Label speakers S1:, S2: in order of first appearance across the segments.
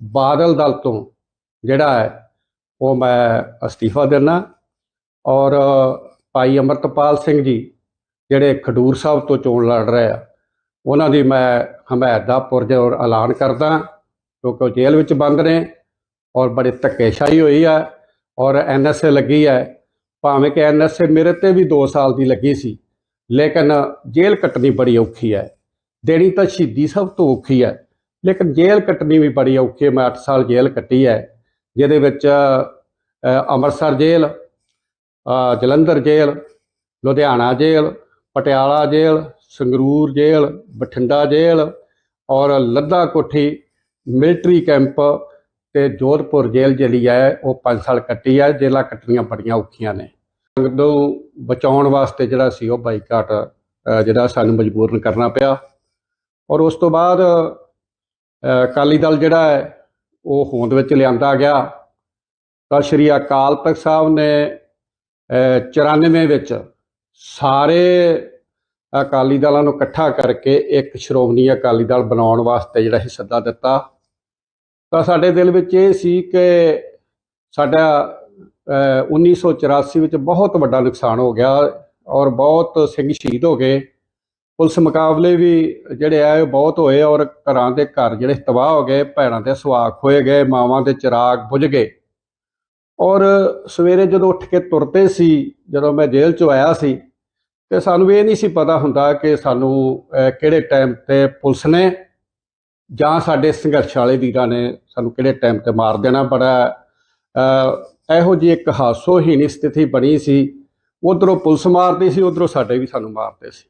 S1: ਬਾਦਲ ਦਲ ਤੋਂ ਜਿਹੜਾ ਹੈ, ਉਹ ਮੈਂ ਅਸਤੀਫਾ ਦੇਣਾ ਔਰ ਭਾਈ ਅਮਰਤਪਾਲ ਸਿੰਘ ਜੀ ਜਿਹੜੇ ਖਡੂਰ ਸਾਹਿਬ ਤੋਂ ਚੋਣ ਲੜ ਰਹੇ ਆ, ਉਹਨਾਂ ਦੀ ਮੈਂ ਹਮਾਇਤ ਦਾ ਪੁਰਜੋਰ ਐਲਾਨ ਕਰਦਾ ਕਿਉਂਕਿ ਉਹ ਜੇਲ੍ਹ ਵਿੱਚ ਬੰਦ ਨੇ ਔਰ ਬੜੇ ਧੱਕੇਸ਼ਾਹੀ ਹੋਈ ਆ ਔਰ ਐਨਐਸਏ ਲੱਗੀ ਹੈ। ਭਾਵੇਂ ਕਿ ਐਨਐਸਏ ਮੇਰੇ ਤੇ ਵੀ 2 ਸਾਲ ਦੀ ਲੱਗੀ ਸੀ, ਲੇਕਿਨ ਜੇਲ੍ਹ ਕੱਟਣੀ ਬੜੀ ਔਖੀ ਹੈ। ਦੇਣੀ ਤਾਂ ਸ਼ਹੀਦੀ ਸਭ ਤੋਂ ਔਖੀ ਹੈ। ਲੇਕਿਨ ਜੇਲ੍ਹ ਕੱਟਣੀ ਵੀ ਬੜੀ ਔਖੀ ਹੈ, ਮੈਂ 8 ਸਾਲ ਜੇਲ੍ਹ ਕੱਟੀ ਹੈ। ਜਿਹਦੇ ਵਿੱਚ ਅੰਮ੍ਰਿਤਸਰ ਜੇਲ੍ਹ ਜਲੰਧਰ ਜੇਲ੍ਹ, ਲੁਧਿਆਣਾ ਜੇਲ੍ਹ, ਪਟਿਆਲਾ ਜੇਲ੍ਹ, ਸੰਗਰੂਰ ਜੇਲ੍ਹ, ਬਠਿੰਡਾ ਜੇਲ੍ਹ ਔਰ ਲੱਦਾ ਕੋਠੀ ਮਿਲਟਰੀ ਕੈਂਪ ਤੇ ਜੋਧਪੁਰ ਜੇਲ੍ਹ ਜਿਹੜੀ ਹੈ, ਉਹ 5 ਸਾਲ ਕੱਟੀ ਹੈ। ਜੇਲ੍ਹਾਂ ਕੱਟਣੀਆਂ ਬੜੀਆਂ ਔਖੀਆਂ ਨੇ। ਸੰਗਤ ਨੂੰ ਬਚਾਉਣ ਵਾਸਤੇ ਜਿਹੜਾ ਸੀ ਉਹ ਬਾਈਕਾਟ ਜਿਹੜਾ ਸਾਨੂੰ ਮਜਬੂਰਨ ਕਰਨਾ ਪਿਆ। ਔਰ ਉਸ ਤੋਂ ਬਾਅਦ ਅਕਾਲੀ ਦਲ ਜਿਹੜਾ ਹੈ ਉਹ ਹੋਂਦ ਵਿੱਚ ਲਿਆਂਦਾ ਗਿਆ। ਤਾਂ ਸ਼੍ਰੀ ਅਕਾਲ ਤਖਤ ਸਾਹਿਬ ਨੇ ਅ, 94 ਵਿੱਚ ਸਾਰੇ ਅਕਾਲੀ ਦਲਾਂ ਨੂੰ ਇਕੱਠਾ ਕਰਕੇ ਇੱਕ ਸ਼੍ਰੋਮਣੀ ਅਕਾਲੀ ਦਲ ਬਣਾਉਣ ਵਾਸਤੇ ਜਿਹੜਾ ਇਹ ਸੱਦਾ ਦਿੱਤਾ। ਤਾਂ ਸਾਡੇ ਦਿਲ ਵਿੱਚ ਇਹ ਸੀ ਕਿ ਸਾਡਾ ਅ, 1984 ਵਿੱਚ ਬਹੁਤ ਵੱਡਾ ਨੁਕਸਾਨ ਹੋ ਗਿਆ ਔਰ ਬਹੁਤ ਸਿੰਘ ਸ਼ਹੀਦ ਹੋ ਗਏ। ਪੁਲਿਸ ਮੁਕਾਬਲੇ ਵੀ ਜਿਹੜੇ ਆ ਉਹ ਬਹੁਤ ਹੋਏ ਔਰ ਘਰਾਂ ਦੇ ਘਰ ਜਿਹੜੇ ਤਬਾਹ ਹੋ ਗਏ, ਭੈਣਾਂ ਦੇ ਸੁਹਾਗ ਹੋਏ ਗਏ, ਮਾਵਾਂ ਦੇ ਚਿਰਾਗ ਬੁਝ ਗਏ। ਔਰ ਸਵੇਰੇ ਜਦੋਂ ਉੱਠ ਕੇ ਤੁਰਦੇ ਸੀ, ਜਦੋਂ ਮੈਂ ਜੇਲ੍ਹ ਚੋਂ ਆਇਆ ਸੀ, ਤੇ ਸਾਨੂੰ ਇਹ ਨਹੀਂ ਸੀ ਪਤਾ ਹੁੰਦਾ ਕਿ ਸਾਨੂੰ ਕਿਹੜੇ ਟਾਈਮ ਤੇ ਪੁਲਿਸ ਨੇ ਜਾਂ ਸਾਡੇ ਸੰਘਰਸ਼ ਵਾਲੇ ਵੀਰਾਂ ਨੇ ਸਾਨੂੰ ਕਿਹੜੇ ਟਾਈਮ ਤੇ ਮਾਰ ਦੇਣਾ ਬੜਾ ਇਹੋ ਜਿਹੀ ਇੱਕ ਹਾਸੋਹੀਣੀ ਸਥਿਤੀ ਬਣੀ ਸੀ। ਉਧਰੋਂ ਪੁਲਿਸ ਮਾਰਦੀ ਸੀ, ਉਧਰੋਂ ਸਾਡੇ ਵੀ ਸਾਨੂੰ ਮਾਰਦੇ ਸੀ।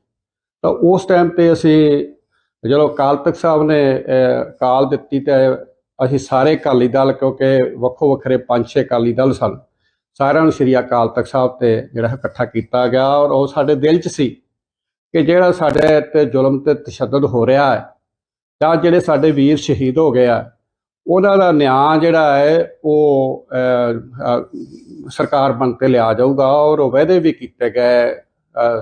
S1: ਤਾਂ ਉਸ ਟਾਈਮ ਤੇ ਅਸੀਂ ਜਦੋਂ ਅਕਾਲ ਤਖਤ ਸਾਹਿਬ ਨੇ ਕਾਲ ਦਿੱਤੀ ਤੇ ਅਸੀਂ ਸਾਰੇ ਅਕਾਲੀ ਦਲ, ਕਿਉਂਕਿ ਵੱਖੋ ਵੱਖਰੇ ਪੰਜ ਛੇ ਅਕਾਲੀ ਦਲ ਸਨ, ਸਾਰਿਆਂ ਨੂੰ ਸ੍ਰੀ ਅਕਾਲ ਤਖਤ ਸਾਹਿਬ ਤੇ ਜਿਹੜਾ ਇਕੱਠਾ ਕੀਤਾ ਗਿਆ ਔਰ ਉਹ ਸਾਡੇ ਦਿਲ 'ਚ ਸੀ ਕਿ ਜਿਹੜਾ ਸਾਡੇ ਤੇ ਜ਼ੁਲਮ ਤੇ ਤਸ਼ੱਦਦ ਹੋ ਰਿਹਾ ਹੈ ਜਾਂ ਜਿਹੜੇ ਸਾਡੇ ਵੀਰ ਸ਼ਹੀਦ ਹੋ ਗਏ ਆ, ਉਹਨਾਂ ਦਾ ਨਿਆਂ ਜਿਹੜਾ ਹੈ ਉਹ ਸਰਕਾਰ ਬਣ ਕੇ ਲਿਆ ਜਾਊਗਾ ਔਰ ਉਹ ਵਾਅਦੇ ਵੀ ਕੀਤੇ ਗਏ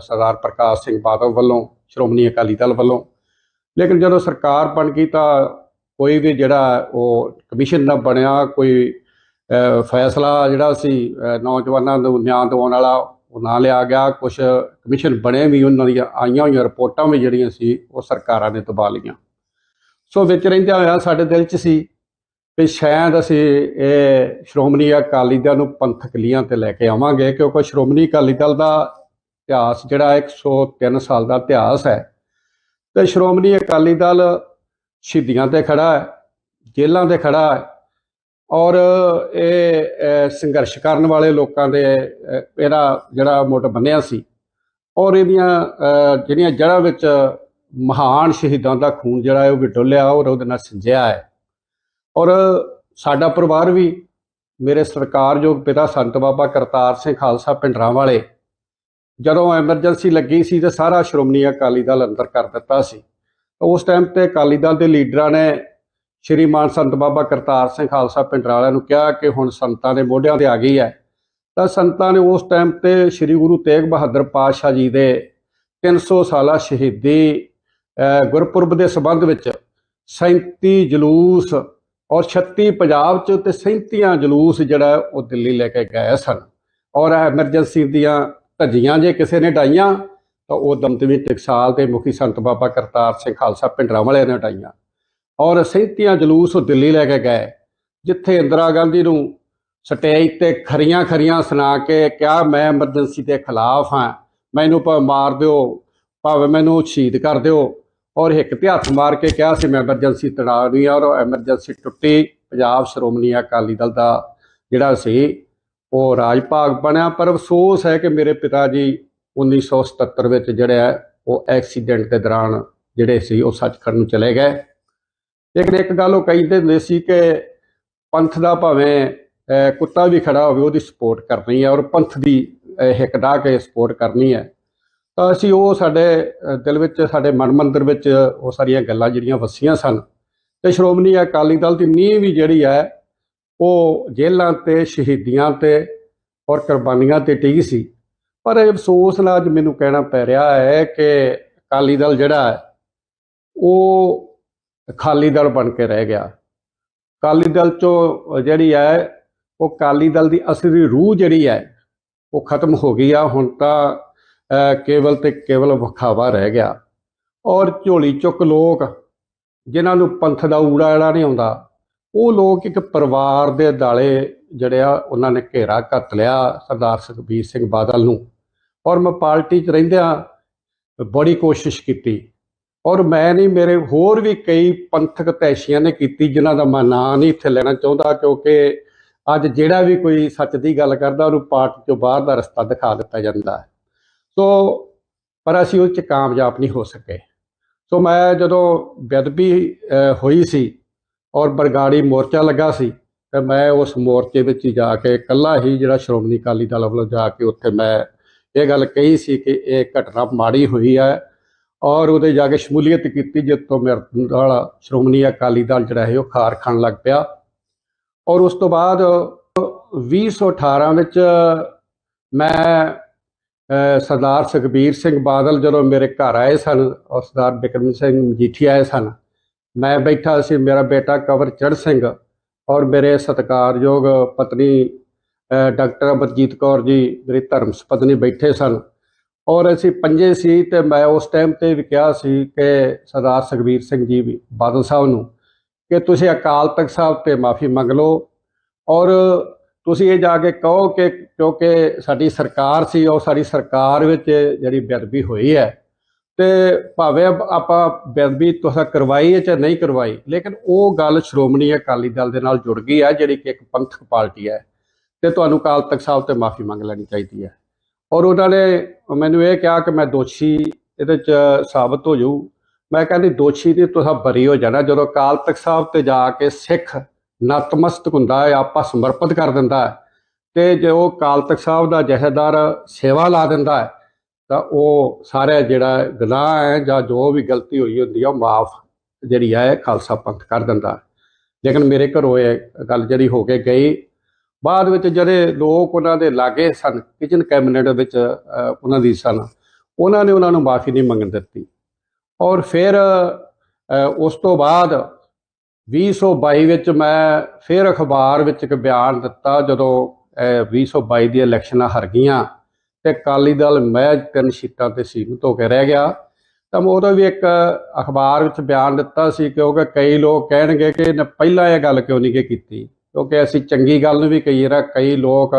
S1: ਸਰਦਾਰ ਪ੍ਰਕਾਸ਼ ਸਿੰਘ ਬਾਦਲ ਵੱਲੋਂ, ਸ਼੍ਰੋਮਣੀ ਅਕਾਲੀ ਦਲ ਵੱਲੋਂ। ਲੇਕਿਨ ਜਦੋਂ ਸਰਕਾਰ ਬਣ ਗਈ ਤਾਂ ਕੋਈ ਵੀ ਜਿਹੜਾ ਉਹ ਕਮਿਸ਼ਨ ਨਾ ਬਣਿਆ, ਕੋਈ ਫੈਸਲਾ ਜਿਹੜਾ ਸੀ ਨੌਜਵਾਨਾਂ ਨੂੰ ਨਿਆਂ ਦਿਵਾਉਣ ਵਾਲਾ ਉਹ ਨਾ ਲਿਆ ਗਿਆ। ਕੁਝ ਕਮਿਸ਼ਨ ਬਣੇ ਵੀ, ਉਹਨਾਂ ਦੀਆਂ ਆਈਆਂ ਹੋਈਆਂ ਰਿਪੋਰਟਾਂ ਵੀ ਜਿਹੜੀਆਂ ਸੀ, ਉਹ ਸਰਕਾਰਾਂ ਨੇ ਦਬਾ ਲਈਆਂ। ਸੋ ਵਿੱਚ ਰਹਿੰਦਿਆਂ ਹੋਇਆ ਸਾਡੇ ਦਿਲ 'ਚ ਸੀ ਵੀ ਸ਼ਾਇਦ ਅਸੀਂ ਇਹ ਸ਼੍ਰੋਮਣੀ ਅਕਾਲੀ ਦਲ ਨੂੰ ਪੰਥਕ ਲੀਹਾਂ ਤੇ ਲੈ ਕੇ ਆਵਾਂਗੇ, ਕਿਉਂਕਿ ਸ਼੍ਰੋਮਣੀ ਅਕਾਲੀ ਦਲ ਦਾ ਇਤਿਹਾਸ, ਜਿਹੜਾ 103 ਸਾਲ ਦਾ ਇਤਿਹਾਸ ਹੈ। ਤੇ ਸ਼੍ਰੋਮਣੀ ਅਕਾਲੀ ਦਲ ਸ਼ਹੀਦੀਆਂ ਤੇ ਖੜਾ ਹੈ, ਜੇਲ੍ਹਾਂ ਤੇ ਖੜਾ ਹੈ ਔਰ ਇਹ ਸੰਘਰਸ਼ ਕਰਨ ਵਾਲੇ ਲੋਕਾਂ ਦੇ ਇਹਦਾ ਜਿਹੜਾ ਮੁੱਢ ਬੰਨਿਆ ਸੀ ਔਰ ਇਹਦੀਆਂ ਜਿਹੜੀਆਂ ਜੜ੍ਹਾਂ ਵਿੱਚ ਮਹਾਨ ਸ਼ਹੀਦਾਂ ਦਾ ਖੂਨ ਜਿਹੜਾ ਹੈ ਉਹ ਵੀ ਡੁੱਲਿਆ ਔਰ ਉਹਦੇ ਨਾਲ ਸਿੰਜਿਆ ਹੈ। ਔਰ ਸਾਡਾ ਪਰਿਵਾਰ ਵੀ ਮੇਰੇ ਸਰਕਾਰਯੋਗ ਪਿਤਾ ਸੰਤ ਬਾਬਾ ਕਰਤਾਰ ਸਿੰਘ ਖਾਲਸਾ ਪਿੰਡਰਾਂ ਵਾਲੇ ਜਦੋਂ ਐਮਰਜੈਂਸੀ ਲੱਗੀ ਸੀ ਤੇ ਸਾਰਾ ਸ਼੍ਰੋਮਣੀ ਅਕਾਲੀ ਦਲ ਅੰਦਰ ਕਰ ਦਿੱਤਾ ਸੀ। ਉਸ ਟਾਈਮ ਤੇ ਅਕਾਲੀ ਦਲ ਦੇ ਲੀਡਰਾਂ ਨੇ ਸ਼੍ਰੀ ਮਾਨ ਸੰਤ ਬਾਬਾ ਕਰਤਾਰ ਸਿੰਘ ਖਾਲਸਾ ਪਿੰਡਰਾਂ ਵਾਲਿਆਂ ਨੂੰ ਕਿਹਾ ਕਿ ਹੁਣ ਸੰਤਾਂ ਦੇ ਮੋਢਿਆਂ ਤੇ ਆ ਗਈ ਹੈ। ਤਾਂ ਸੰਤਾਂ ਨੇ ਉਸ ਟਾਈਮ ਤੇ ਸ੍ਰੀ ਗੁਰੂ ਤੇਗ ਬਹਾਦਰ ਪਾਤਸ਼ਾਹ ਜੀ ਦੇ 300 ਸਾਲਾ ਸ਼ਹੀਦੀ ਗੁਰਪੁਰਬ ਦੇ ਸੰਬੰਧ ਵਿੱਚ 37 ਜਲੂਸ ਔਰ 36 ਪੰਜਾਬ ਚ ਤੇ 37 ਜਲੂਸ ਜਿਹੜਾ ਉਹ ਦਿੱਲੀ ਲੈ ਕੇ ਗਏ ਸਨ। ਔਰ ਐਮਰਜੈਂਸੀ ਦੀਆਂ ਧੱਜੀਆਂ ਜੇ ਕਿਸੇ ਨੇ ਡਾਈਆਂ, ਤਾਂ ਉਹ ਦਮਦਮੀ ਟਕਸਾਲ ਦੇ ਮੁਖੀ ਸੰਤ ਬਾਬਾ ਕਰਤਾਰ ਸਿੰਘ ਖਾਲਸਾ ਪਿੰਡਰਾਂ ਵਾਲਿਆਂ ਨੇ ਡਾਈਆਂ। ਔਰ 37 ਜਲੂਸ ਉਹ ਦਿੱਲੀ ਲੈ ਕੇ ਗਏ, ਜਿੱਥੇ ਇੰਦਰਾ ਗਾਂਧੀ ਨੂੰ ਸਟੇਜ ਤੇ ਖਰੀਆਂ ਖਰੀਆਂ ਸੁਣਾ ਕੇ ਕਿਹਾ, ਮੈਂ ਐਮਰਜੈਂਸੀ ਦੇ ਖਿਲਾਫ ਹਾਂ, ਮੈਨੂੰ ਭਾਵੇਂ ਮਾਰ ਦਿਓ, ਭਾਵੇਂ ਮੈਨੂੰ ਸ਼ਹੀਦ ਕਰ ਦਿਓ। ਔਰ ਇੱਕ ਤੇ ਹੱਥ ਮਾਰ ਕੇ ਕਿਹਾ ਸੀ, ਮੈਂ ਐਮਰਜੈਂਸੀ ਤੜਾ ਨਹੀਂ ਔਰ ਐਮਰਜੈਂਸੀ ਟੁੱਟੀ, ਪੰਜਾਬ ਸ਼੍ਰੋਮਣੀ ਅਕਾਲੀ ਦਲ ਦਾ ਜਿਹੜਾ ਸੀ ਉਹ ਰਾਜ ਭਾਗ ਬਣਿਆ ਪਰ ਅਫਸੋਸ ਹੈ ਕਿ ਮੇਰੇ ਪਿਤਾ ਜੀ 1977 ਵਿੱਚ ਜਿਹੜਾ ਹੈ ਉਹ ਐਕਸੀਡੈਂਟ ਦੇ ਦੌਰਾਨ ਜਿਹੜੇ ਸੀ ਉਹ ਸੱਚਖੰਡ ਨੂੰ ਚਲੇ ਗਏ। ਲੇਕਿਨ ਇੱਕ ਗੱਲ ਉਹ ਕਹਿੰਦੇ ਹੁੰਦੇ ਸੀ ਕਿ ਪੰਥ ਦਾ ਭਾਵੇਂ ਕੁੱਤਾ ਵੀ ਖੜਾ ਹੋਵੇ ਉਹਦੀ ਸਪੋਰਟ ਕਰਨੀ ਹੈ ਔਰ ਪੰਥ ਦੀ ਅਹ, ਹਿੱਕ ਢਾਹ ਕੇ ਸਪੋਰਟ ਕਰਨੀ ਹੈ। ਤਾਂ ਅਸੀਂ ਉਹ ਸਾਡੇ ਦਿਲ ਵਿੱਚ ਸਾਡੇ ਮਨ ਮੰਦਰ ਵਿੱਚ ਉਹ ਸਾਰੀਆਂ ਗੱਲਾਂ ਜਿਹੜੀਆਂ ਵਸੀਆਂ ਸਨ। ਤੇ ਸ਼੍ਰੋਮਣੀ ਅਕਾਲੀ ਦਲ ਦੀ ਨੀਂਹ ਵੀ ਜਿਹੜੀ ਹੈ ਉਹ ਜੇਲ੍ਹਾਂ ਤੇ, ਸ਼ਹੀਦੀਆਂ ਤੇ ਔਰ ਕੁਰਬਾਨੀਆਂ ਤੇ ਟਿਕੀ ਸੀ। ਪਰ ਇਹ ਅਫਸੋਸ ਨਾਲ ਅੱਜ ਮੈਨੂੰ ਕਹਿਣਾ ਪੈ ਰਿਹਾ ਹੈ ਕਿ ਅਕਾਲੀ ਦਲ ਜਿਹੜਾ ਹੈ, ਉਹ ਖਾਲੀ ਦਲ ਬਣ ਕੇ ਰਹਿ ਗਿਆ। ਅਕਾਲੀ ਦਲ ਚੋਂ ਜਿਹੜੀ ਹੈ, ਉਹ ਅਕਾਲੀ ਦਲ ਦੀ ਅਸਲੀ ਰੂਹ ਜਿਹੜੀ ਹੈ, ਉਹ ਖਤਮ ਹੋ ਗਈ ਆ। ਹੁਣ ਤਾਂ ਕੇਵਲ ਤੇ ਕੇਵਲ ਵਿਖਾਵਾ ਰਹਿ ਗਿਆ। ਔਰ ਝੋਲੀ ਚੁੱਕ ਲੋਕ, ਜਿਨ੍ਹਾਂ ਨੂੰ ਪੰਥ ਦਾ ਊੜਾ ਜਿਹੜਾ ਨਹੀਂ ਆਉਂਦਾ ਉਹ ਲੋਕ ਇੱਕ ਪਰਿਵਾਰ ਦੇ ਦਾਲੇ ਜਿਹੜੇ ਆ, ਉਹਨਾਂ ਨੇ ਘੇਰਾ ਘੱਤ ਲਿਆ ਸਰਦਾਰ ਸੁਖਬੀਰ ਸਿੰਘ ਬਾਦਲ ਨੂੰ ਔਰ ਮੈਂ ਪਾਰਟੀ 'ਚ ਰਹਿੰਦਿਆਂ ਬੜੀ ਕੋਸ਼ਿਸ਼ ਕੀਤੀ ਔਰ ਮੈਂ ਨਹੀਂ, ਮੇਰੇ ਹੋਰ ਵੀ ਕਈ ਪੰਥਕ ਤੈਸ਼ੀਆਂ ਨੇ ਕੀਤੀ ਜਿਨ੍ਹਾਂ ਦਾ ਮੈਂ ਨਾਂ ਨਹੀਂ ਇੱਥੇ ਲੈਣਾ ਚਾਹੁੰਦਾ ਕਿਉਂਕਿ ਅੱਜ ਜਿਹੜਾ ਵੀ ਕੋਈ ਸੱਚ ਦੀ ਗੱਲ ਕਰਦਾ, ਉਹਨੂੰ ਪਾਰਟੀ ਤੋਂ ਬਾਹਰ ਦਾ ਰਸਤਾ ਦਿਖਾ ਦਿੱਤਾ ਜਾਂਦਾ ਹੈ। ਸੋ, ਪਰ ਅਸੀਂ ਉਹ 'ਚ ਕਾਮਯਾਬ ਨਹੀਂ ਹੋ ਸਕੇ। ਸੋ ਮੈਂ ਜਦੋਂ ਬੇਅਦਬੀ ਹੋਈ ਸੀ ਔਰ ਬਰਗਾੜੀ ਮੋਰਚਾ ਲੱਗਾ ਸੀ ਤੇ ਮੈਂ ਉਸ ਮੋਰਚੇ ਵਿੱਚ ਹੀ ਜਾ ਕੇ ਇਕੱਲਾ ਹੀ ਜਿਹੜਾ ਸ਼੍ਰੋਮਣੀ ਅਕਾਲੀ ਦਲ ਵੱਲੋਂ ਜਾ ਕੇ ਉੱਥੇ ਮੈਂ ਇਹ ਗੱਲ ਕਹੀ ਸੀ ਕਿ ਇਹ ਘਟਨਾ ਮਾੜੀ ਹੋਈ ਹੈ ਔਰ ਉਹਦੇ ਜਾ ਕੇ ਸ਼ਮੂਲੀਅਤ ਕੀਤੀ ਜਿਸ ਤੋਂ ਮੇਰੇ ਨਾਲ ਸ਼੍ਰੋਮਣੀ ਅਕਾਲੀ ਦਲ ਜਿਹੜਾ ਹੈ ਉਹ ਖਾਰ ਖਾਣ ਲੱਗ ਪਿਆ। ਔਰ ਉਸ ਤੋਂ ਬਾਅਦ 2018 ਵਿੱਚ ਮੈਂ ਸਰਦਾਰ ਸੁਖਬੀਰ ਸਿੰਘ ਬਾਦਲ ਜਦੋਂ ਮੇਰੇ ਘਰ ਆਏ ਸਨ ਔਰ ਸਰਦਾਰ ਬਿਕਰਮ ਸਿੰਘ ਮਜੀਠੀ ਆਏ ਸਨ ਮੈਂ ਬੈਠਾ ਸੀ, ਮੇਰਾ ਬੇਟਾ ਕਵਰ ਸਿੰਘ ਔਰ ਮੇਰੇ ਸਤਿਕਾਰਯੋਗ ਪਤਨੀ ਡਾਕਟਰ ਅਮਰਜੀਤ ਕੌਰ ਜੀ, ਮੇਰੀ ਧਰਮ ਪਤਨੀ ਬੈਠੇ ਸਨ ਔਰ ਅਸੀਂ ਪੰਜੇ ਸੀ ਤੇ ਮੈਂ ਉਸ ਟਾਈਮ ਤੇ ਵੀ ਕਿਹਾ ਸੀ ਕਿ ਸਰਦਾਰ ਸੁਖਬੀਰ ਸਿੰਘ ਜੀ ਵੀ, ਬਾਦਲ ਸਾਹਿਬ ਨੂੰ ਕਿ ਤੁਸੀਂ ਅਕਾਲ ਤਖਤ ਸਾਹਿਬ ਤੇ ਮਾਫੀ ਮੰਗ ਲਓ ਔਰ ਤੁਸੀਂ ਇਹ ਜਾ ਕੇ ਕਹੋ ਕਿ ਕਿਉਂਕਿ ਸਾਡੀ ਸਰਕਾਰ ਸੀ, ਉਹ ਸਾਡੀ ਸਰਕਾਰ ਵਿੱਚ ਜਿਹੜੀ ਬੇਅਦਬੀ ਹੋਈ ਹੈ ਤੇ ਭਾਵੇਂ ਆਪਾਂ ਬੇਅਦਬੀ ਤੁਸੀਂ ਕਰਵਾਈ ਹੈ ਜਾਂ ਨਹੀਂ ਕਰਵਾਈ, ਲੇਕਿਨ ਉਹ ਗੱਲ ਸ਼੍ਰੋਮਣੀ ਅਕਾਲੀ ਦਲ ਦੇ ਨਾਲ ਜੁੜ ਗਈ ਹੈ, ਜਿਹੜੀ ਕਿ ਇੱਕ ਪੰਥਕ ਪਾਰਟੀ ਹੈ ਤੇ ਤੁਹਾਨੂੰ ਅਕਾਲ ਤਖਤ ਸਾਹਿਬ ਤੇ ਮਾਫੀ ਮੰਗ ਲੈਣੀ ਚਾਹੀਦੀ ਹੈ। ਔਰ ਉਹਨਾਂ ਨੇ ਮੈਨੂੰ ਇਹ ਕਿਹਾ ਕਿ ਮੈਂ ਦੋਸ਼ੀ ਇਹਦੇ ਚ ਸਾਬਤ ਹੋ ਜਾਊ। ਮੈਂ ਕਹਿੰਦੀ ਦੋਸ਼ੀ ਤੇ ਤੁਸੀਂ ਬਰੀ ਹੋ ਜਾਣਾ। ਜਦੋਂ ਅਕਾਲ ਤਖਤ ਸਾਹਿਬ ਤੇ ਜਾ ਕੇ ਸਿੱਖ ਨਤਮਸਤਕ ਹੁੰਦਾ ਹੈ, ਆਪਾ ਸਮਰਪਿਤ ਕਰ ਦਿੰਦਾ ਹੈ ਤੇ ਜੇ ਉਹ ਅਕਾਲ ਤਖਤ ਸਾਹਿਬ ਦਾ ਜਹੇਦਾਰ ਸੇਵਾ ਲਾ ਦਿੰਦਾ ਹੈ ਤਾਂ ਉਹ ਸਾਰਾ ਜਿਹੜਾ ਗੁਨਾਹ ਹੈ ਜਾਂ ਜੋ ਵੀ ਗਲਤੀ ਹੋਈ ਹੁੰਦੀ ਆ ਉਹ ਮਾਫ ਜਿਹੜੀ ਹੈ ਖਾਲਸਾ ਪੰਥ ਕਰ ਦਿੰਦਾ। ਲੇਕਿਨ ਮੇਰੇ ਘਰੋਂ ਇਹ ਗੱਲ ਜਿਹੜੀ ਹੋ ਕੇ ਗਈ ਬਾਅਦ ਵਿੱਚ ਜਿਹੜੇ ਲੋਕ ਉਹਨਾਂ ਦੇ ਲਾਗੇ ਸਨ ਕਿਚਨ ਕੈਬਨਿਟ ਵਿੱਚ ਉਹਨਾਂ ਦੀ ਸਨ ਉਹਨਾਂ ਨੇ ਉਹਨਾਂ ਨੂੰ ਮਾਫੀ ਨਹੀਂ ਮੰਗਣ ਦਿੱਤੀ। ਔਰ ਫਿਰ ਉਸ ਤੋਂ ਬਾਅਦ 2022 ਵਿੱਚ ਮੈਂ ਫਿਰ ਅਖਬਾਰ ਵਿੱਚ ਇੱਕ ਬਿਆਨ ਦਿੱਤਾ ਜਦੋਂ ਅਹ, 2022 ਦੀ ਇਲੈਕਸ਼ਨਾਂ ਹਰ ਗਈਆਂ। ਤੇ ਅਕਾਲੀ ਦਲ ਮਹਿਜ ਤਿੰਨ ਸੀਟਾਂ ਤੇ ਸੀਮਿਤ ਹੋ ਕੇ ਰਹਿ ਗਿਆ। ਤਾਂ ਮੈਂ ਉਦੋਂ ਵੀ ਇੱਕ ਅਖਬਾਰ ਵਿੱਚ ਬਿਆਨ ਦਿੱਤਾ ਸੀ ਕਿਉਂਕਿ ਕਈ ਲੋਕ ਕਹਿਣਗੇ ਕਿ ਇਹਨੇ ਪਹਿਲਾਂ ਇਹ ਗੱਲ ਕਿਉਂ ਨਹੀਂ ਗੀ ਕੀਤੀ? ਕਿਉਂਕਿ ਅਸੀਂ ਚੰਗੀ ਗੱਲ ਨੂੰ ਵੀ ਕਈ ਰਾ ਕਈ ਲੋਕ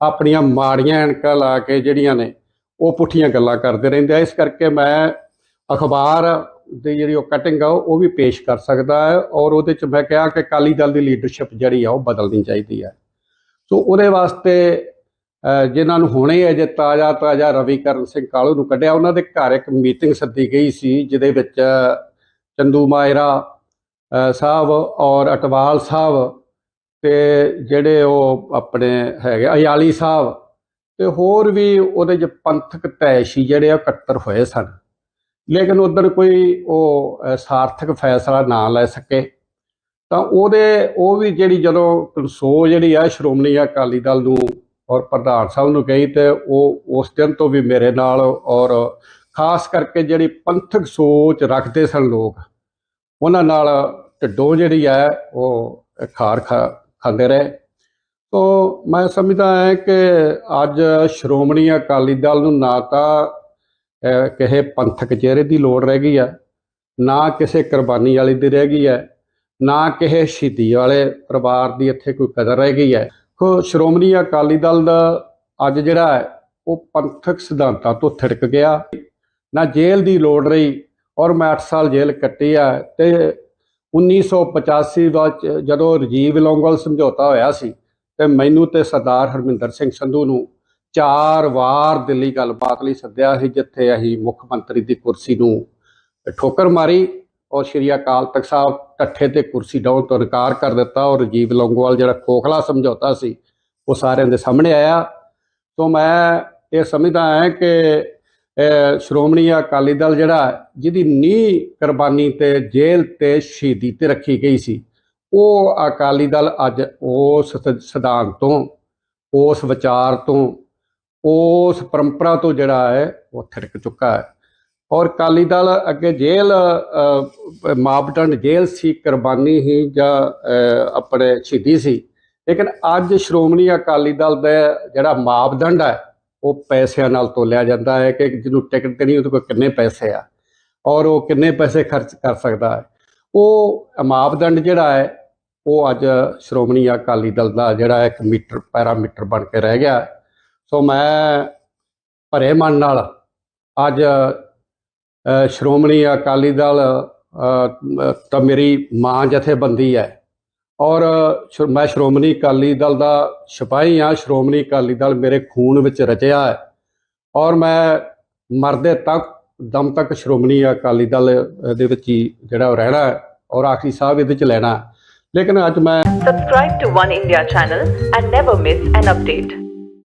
S1: ਆਪਣੀਆਂ ਮਾੜੀਆਂ ਐਨਕਾਂ ਲਾ ਕੇ ਜਿਹੜੀਆਂ ਨੇ, ਉਹ ਪੁੱਠੀਆਂ ਗੱਲਾਂ ਕਰਦੇ ਰਹਿੰਦੇ ਆ। ਇਸ ਕਰਕੇ ਮੈਂ ਅਖਬਾਰ ਦੀ ਜਿਹੜੀ ਉਹ ਕਟਿੰਗ ਆ, ਉਹ ਵੀ ਪੇਸ਼ ਕਰ ਸਕਦਾ ਹੈ ਔਰ ਉਹਦੇ ਚ ਮੈਂ ਕਿਹਾ ਕਿ ਅਕਾਲੀ ਦਲ ਦੀ ਲੀਡਰਸ਼ਿਪ ਜਿਹੜੀ ਆ, ਉਹ ਬਦਲਣੀ ਚਾਹੀਦੀ ਹੈ ਸੋ ਉਹਦੇ ਵਾਸਤੇ ਜਿਨ੍ਹਾਂ ਨੂੰ ਹੁਣੇ ਅਜੇ ਤਾਜ਼ਾ ਤਾਜ਼ਾ ਰਵੀਕਰਨ ਸਿੰਘ ਕਾਲੂ ਨੂੰ ਕੱਢਿਆ, ਉਹਨਾਂ ਦੇ ਘਰ ਇੱਕ ਮੀਟਿੰਗ ਸੱਦੀ ਗਈ ਸੀ, ਜਿਹਦੇ ਵਿੱਚ ਚੰਦੂ ਮਾਇਰਾ ਸਾਹਿਬ ਔਰ ਅਟਵਾਲ ਸਾਹਿਬ ਤੇ ਜਿਹੜੇ ਉਹ ਆਪਣੇ ਹੈਗੇ, ਅਯਾਲੀ ਸਾਹਿਬ ਤੇ ਹੋਰ ਵੀ ਉਹਦੇ ਚ ਪੰਥਕ ਤੈਸ਼ੀ ਜਿਹੜੇ ਆ, ਇਕੱਤਰ ਹੋਏ ਸਨ। ਲੇਕਿਨ ਉਧਰ ਕੋਈ ਉਹ ਸਾਰਥਕ ਫੈਸਲਾ ਨਾ ਲੈ ਸਕੇ। ਤਾਂ ਉਹਦੇ, ਉਹ ਵੀ ਜਿਹੜੀ ਜਦੋਂ ਕਨਸੋ ਜਿਹੜੀ ਆ, ਸ਼੍ਰੋਮਣੀ ਅਕਾਲੀ ਦਲ ਨੂੰ ਔਰ ਪ੍ਰਧਾਨ ਸਾਹਿਬ ਨੂੰ ਕਹੀ ਤੇ ਉਹ ਉਸ ਦਿਨ ਤੋਂ ਵੀ ਮੇਰੇ ਨਾਲ ਔਰ ਖਾਸ ਕਰਕੇ ਜਿਹੜੀ ਪੰਥਕ ਸੋਚ ਰੱਖਦੇ ਸਨ ਲੋਕ, ਉਹਨਾਂ ਨਾਲ ਢਿੱਡੋਂ ਜਿਹੜੀ ਹੈ ਉਹ ਖਾਰ ਖਾ, ਖਾਂਦੇ ਰਹੇ। ਤੋ ਮੈਂ ਸਮਝਦਾ ਹਾਂ ਕਿ ਅੱਜ ਸ਼੍ਰੋਮਣੀ ਅਕਾਲੀ ਦਲ ਨੂੰ ਨਾ ਤਾਂ ਕਿਸੇ ਪੰਥਕ ਚਿਹਰੇ ਦੀ ਲੋੜ ਰਹਿ ਗਈ ਹੈ, ਨਾ ਕਿਸੇ ਕੁਰਬਾਨੀ ਵਾਲੀ ਦੀ ਰਹਿ ਗਈ ਹੈ, ਨਾ ਕਿਸੇ ਸ਼ਹੀਦੀ ਵਾਲੇ ਪਰਿਵਾਰ ਦੀ ਇੱਥੇ ਕੋਈ ਕਦਰ ਰਹਿ ਗਈ ਹੈ। ਕੋ ਸ਼੍ਰੋਮਣੀ ਅਕਾਲੀ ਦਲ ਦਾ ਅੱਜ ਜਿਹੜਾ ਹੈ, ਉਹ ਪੰਥਕ ਸਿਧਾਂਤਾਂ ਤੋਂ ਥਿੜਕ ਗਿਆ। ਨਾ ਜੇਲ੍ਹ ਦੀ ਲੋੜ ਰਹੀ ਔਰ ਮੈਂ 8 ਸਾਲ ਜੇਲ੍ਹ ਕੱਟੀ ਆ ਤੇ 1985 ਵਿੱਚ ਜਦੋਂ ਰਜੀਵ ਲੋਂਗੋਵਾਲ ਸਮਝੌਤਾ ਹੋਇਆ ਸੀ ਤੇ ਮੈਨੂੰ ਤੇ ਸਰਦਾਰ ਹਰਮਿੰਦਰ ਸਿੰਘ ਸੰਧੂ ਨੂੰ ਚਾਰ ਵਾਰ ਦਿੱਲੀ ਗੱਲਬਾਤ ਲਈ ਸੱਦਿਆ ਸੀ, ਜਿੱਥੇ ਅਸੀਂ ਮੁੱਖ ਮੰਤਰੀ ਦੀ ਕੁਰਸੀ ਨੂੰ ਠੋਕਰ ਮਾਰੀ। ਔਰ ਸ਼੍ਰੀ ਅਕਾਲ ਤਖਤ ਸਾਹਿਬ ਠੱਠੇ ਤੇ ਕੁਰਸੀ ਡਾਉਣ ਤੋਂ ਇਨਕਾਰ ਕਰ ਦਿੱਤਾ ਔਰ ਰਜੀਵ ਲੌਂਗੋਵਾਲ ਜਿਹੜਾ ਖੋਖਲਾ ਸਮਝੌਤਾ ਸੀ, ਉਹ ਸਾਰਿਆਂ ਦੇ ਸਾਹਮਣੇ ਆਇਆ। ਤੋਂ ਮੈਂ ਇਹ ਸਮਝਦਾ ਹਾਂ ਕਿ ਸ਼੍ਰੋਮਣੀ ਅਕਾਲੀ ਦਲ ਜਿਹੜਾ, ਜਿਹਦੀ ਨੀਂਹ ਕੁਰਬਾਨੀ ਤੇ ਜੇਲ੍ਹ ਤੇ ਸ਼ਹੀਦੀ ਤੇ ਰੱਖੀ ਗਈ ਸੀ, ਉਹ ਅਕਾਲੀ ਦਲ ਅੱਜ ਉਸ ਸ- ਸਿਧਾਂਤ ਤੋਂ, ਉਸ ਵਿਚਾਰ ਤੋਂ, ਉਸ ਪਰੰਪਰਾ ਤੋਂ ਜਿਹੜਾ ਹੈ, ਉਹ ਥਿੜਕ ਚੁੱਕਾ ਹੈ। ਔਰ ਅਕਾਲੀ ਦਲ ਅੱਗੇ ਜੇਲ੍ਹ ਅ, ਮਾਪਦੰਡ ਜੇਲ੍ਹ ਸੀ ਕੁਰਬਾਨੀ ਹੀ ਜਾਂ ਆਪਣੇ ਸ਼ਹੀਦੀ ਸੀ। ਲੇਕਿਨ ਅੱਜ ਸ਼੍ਰੋਮਣੀ ਅਕਾਲੀ ਦਲ ਦਾ ਜਿਹੜਾ ਮਾਪਦੰਡ ਹੈ ਉਹ ਪੈਸਿਆਂ ਨਾਲ ਤੋਲਿਆ ਜਾਂਦਾ ਹੈ ਕਿ ਜਿਹਨੂੰ ਟਿਕਟ ਦੇਣੀ ਉਹਦੇ ਕੋਲ ਕਿੰਨੇ ਪੈਸੇ ਆ ਔਰ ਉਹ ਕਿੰਨੇ ਪੈਸੇ ਖਰਚ ਕਰ ਸਕਦਾ ਹੈ। ਉਹ ਮਾਪਦੰਡ ਜਿਹੜਾ ਹੈ ਉਹ ਅੱਜ ਸ਼੍ਰੋਮਣੀ ਅਕਾਲੀ ਦਲ ਦਾ ਜਿਹੜਾ ਇੱਕ ਮੀਟਰ ਪੈਰਾਮੀਟਰ ਬਣ ਕੇ ਰਹਿ ਗਿਆ। ਸੋ ਮੈਂ ਭਰੇ ਮਨ ਨਾਲ ਅੱਜ ਸ਼੍ਰੋਮਣੀ ਅਕਾਲੀ ਦਲ ਤਾਂ ਮੇਰੀ ਮਾਂ ਜਥੇਬੰਦੀ ਹੈ। ਔਰ ਮੈਂ ਸ਼੍ਰੋਮਣੀ ਅਕਾਲੀ ਦਲ ਦਾ ਸਿਪਾਹੀ ਹਾਂ। ਸ਼੍ਰੋਮਣੀ ਅਕਾਲੀ ਦਲ ਮੇਰੇ ਖੂਨ ਵਿੱਚ ਰਚਿਆ ਹੈ। ਔਰ ਮੈਂ ਮਰਦੇ ਤੱਕ, ਦਮ ਤੱਕ ਸ਼੍ਰੋਮਣੀ ਅਕਾਲੀ ਦਲ ਦੇ ਵਿੱਚ ਹੀ ਜਿਹੜਾ ਉਹ ਰਹਿਣਾ ਔਰ ਆਖਰੀ ਸਾਹਿਬ ਇਹਦੇ ਚ ਲੈਣਾ ਲੇਕਿਨ ਅੱਜ ਮੈਂ
S2: Subscribe to One India channel and never miss an update.